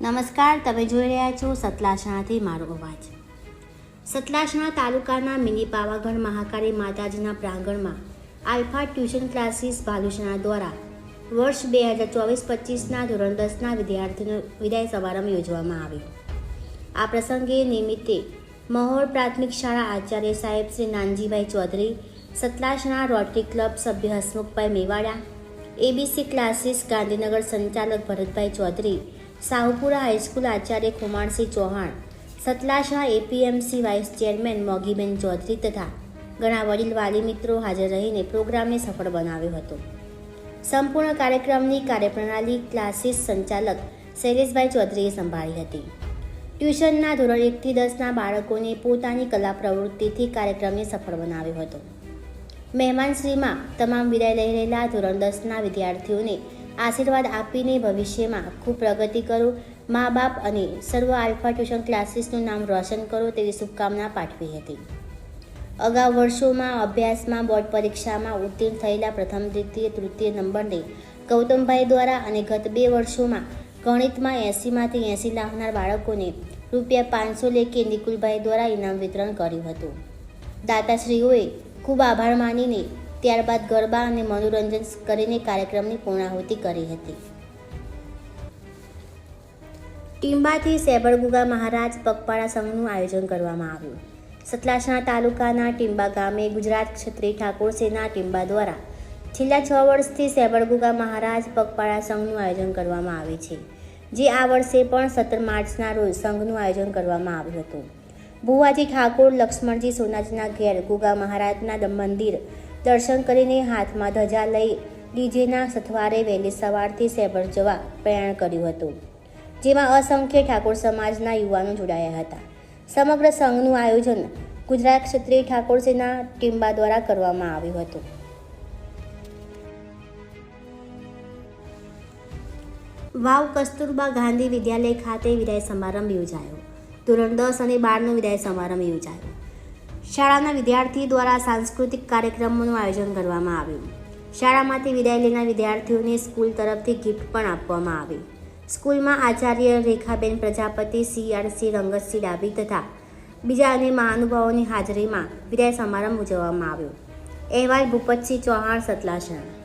નમસ્કાર, તમે જોઈ રહ્યા છો સતલાસણાથી મારો અવાજ. સતલાસણા તાલુકાના મિની પાવાગઢ મહાકાળી માતાજીના પ્રાંગણમાં આલ્ફા ટ્યુશન ક્લાસીસ ભાલુસણા દ્વારા વર્ષ બે હજાર ચોવીસ પચીસના ધોરણ દસના વિદ્યાર્થીનો વિદાય સમારંભ યોજવામાં આવ્યો. આ પ્રસંગે નિમિત્તે મહોર પ્રાથમિક શાળા આચાર્ય સાહેબ શ્રી નાનજીભાઈ ચૌધરી સતલાસણા રોટરી ક્લબ સભ્ય હસમુખભાઈ મેવાડા, એબીસી ક્લાસીસ ગાંધીનગર સંચાલક Bharatbhai Chaudhary Sahupura high school Acharya Kumarsinh Chauhan Satlasha APMC vice chairman Mogiben Chaudhari તથા ઘણા વડીલ વાલી મિત્રો હાજર રહીને પ્રોગ્રામને સફળ બનાવ્યો હતો. સંપૂર્ણ કાર્યક્રમની કાર્યપ્રણાલી ક્લાસીસ સંચાલક શૈલેષભાઈ ચૌધરીએ સંભાળી હતી. ટ્યુશનના ધોરણ એકથી દસના બાળકોને પોતાની કલા પ્રવૃત્તિથી કાર્યક્રમને સફળ બનાવ્યો હતો. મહેમાનશ્રીમાં તમામ વિદાય લઈ રહેલા ધોરણ દસના વિદ્યાર્થીઓને આશીર્વાદ આપીને ભવિષ્યમાં ખૂબ પ્રગતિ કરો. મા બાપ અને સર્વ આલ્ફા ટ્યુશન ક્લાસીસનું નામ રોશન કરો તેવી શુભકામના પાઠવી હતી. અગાઉ વર્ષોમાં અભ્યાસમાં, બોર્ડ પરીક્ષામાં ઉત્તીર્ણ થયેલા પ્રથમ, દ્વિતીય, તૃતીય નંબરને ગૌતમભાઈ દ્વારા અને ગત બે વર્ષોમાં ગણિતમાં એંસીમાંથી એંસી લાવનાર બાળકોને રૂપિયા પાંચસો લેખે નિકુલભાઈ દ્વારા ઇનામ વિતરણ કર્યું હતું. દાતાશ્રીઓએ ખૂબ આભાર માનીને ત્યારબાદ ગરબા અને મનોરંજન કરીને કાર્યક્રમની પૂર્ણાહુતિ કરી હતી. ટીંબાથી સેબળગુગા મહારાજ પગપાળા સંઘનું આયોજન કરવામાં આવ્યું. સતલાસણા તાલુકાના ટીંબા ગામે ગુજરાત ક્ષત્રિય ઠાકોર સેના ટીંબા દ્વારા છેલ્લા છ વર્ષથી સેબળગુગા મહારાજ પગપાળા સંઘનું આયોજન કરવામાં આવે છે, જે આ વર્ષે પણ સત્તર માર્ચના રોજ સંઘનું આયોજન કરવામાં આવ્યું હતું. ભુવાજી ઠાકોર, લક્ષ્મણજી સોનાજીના ઘેર ગુગા મહારાજના મંદિર દર્શન કરીને હાથમાં ધજા લઈ ડીજેના સથવારે વહેલી સવારથી સેબર જવા પ્રયાણ કર્યું હતું, જેમાં અસંખ્ય ઠાકોર સમાજના યુવાનો જોડાયા હતા. સમગ્ર સંઘનું આયોજન ગુજરાત ક્ષત્રિય ઠાકોર સેના ટીમ્બા દ્વારા કરવામાં આવ્યું હતું. વાવ કસ્તુરબા ગાંધી વિદ્યાલય ખાતે વિદાય સમારંભ યોજાયો. ધોરણ દસ અને બારનો વિદાય સમારંભ યોજાયો. શાળાના વિદ્યાર્થી દ્વારા સાંસ્કૃતિક કાર્યક્રમોનું આયોજન કરવામાં આવ્યું. શાળામાંથી વિદાય લેનાર વિદ્યાર્થીઓને સ્કૂલ તરફથી ગિફ્ટ પણ આપવામાં આવી. સ્કૂલમાં આચાર્ય રેખાબેન પ્રજાપતિ સીઆરસી રંગતસિંહ ડાબી તથા બીજા અન્ય મહાનુભાવોની હાજરીમાં વિદાય સમારંભ ઉજવવામાં આવ્યો. અહેવાલ ભૂપતસિંહ ચૌહાણ સતલાસણા.